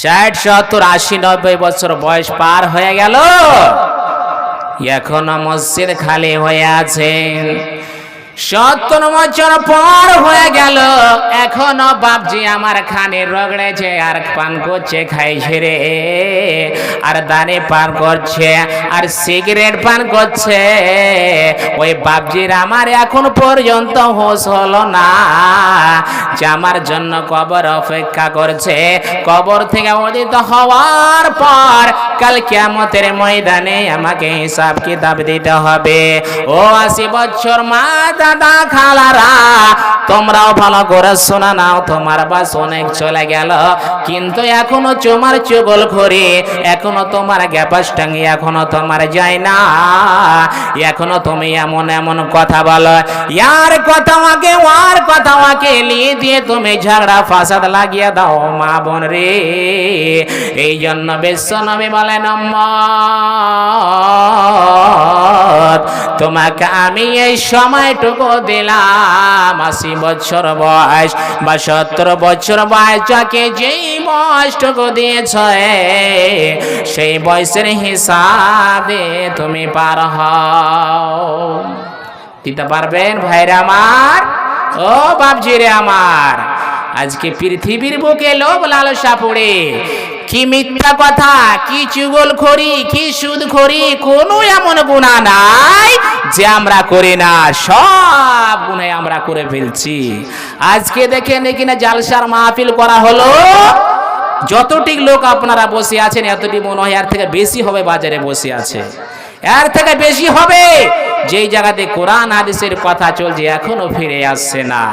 ষাট সত্তর আশি নব্বই বছর বয়স পার হয়ে গেল। এখনও মসজিদ খালি হয়ে আছে। সত্তর বছর পর হয়ে গেল। এখনও বাপজি আমার খানে রগড়েছে, আর পান করছে, খাইছে রে। আর দানে পান করছে, আর সিগারেট পান করছে। ওই বাপজির আমার এখন পর্যন্ত হোশ হলো না। যে আমার জন্য কবর অপেক্ষা করছে। কবর থেকে উদিত হওয়ার পর কাল কেমতের ময়দানে আমাকে হিসাব কিতাব দিতে হবে। ও আশি বছর মা দাদা খালারা তোমরাও ভালো করে শোনা নাও তোমার বাস অনেক চলে গেল। কিন্তু এখনও তোমার চুগল ঘরে এখনও তোমার গ্যাপাস টাঙ্গি এখনও তোমার যায় না। এখনও তুমি এমন এমন কথা বলো ইয়ার কথা আমাকে ওয়ার কথা আমাকে নিয়ে দিয়ে তুমি ঝগড়া ফাসাদ লাগিয়ে দাও মা বোন রে। এই জন্য বিশ্ব নবী বলেন "উম্মত, তোমাকে আমি এই সময়টুকু দিলাম। আশি বছর বয়স বা সত্তর বছর বয়স যাকে যেই বয়সটুকু দিয়েছ সেই বয়সের হিসাবে তুমি পার হও। দিতে পারবেন ভাইরা আমার? ও বাপজি রে আমার, আজকে পৃথিবীর বুকে লোভ লালসা পড়ে কি মিথ্যা কথা? কি চুগল খড়ি কি সুদ খড়ি কোনো এমন গুণা নাই যে আমরা করি না। সব গুণে আমরা করে ফেলছি। আজকে দেখে নাকি না জালসার মাহফিল করা হলো। যতটি লোক আপনারা বসে আছেন, এতটি মনে হয় এর থেকে বেশি হবে, বাজারে বসে আছে। এর থেকে বেশি হবে। যেই জায়গাতে কোরআন, হাদিসের কথা চলছে, এখনও ফিরে আসছে না।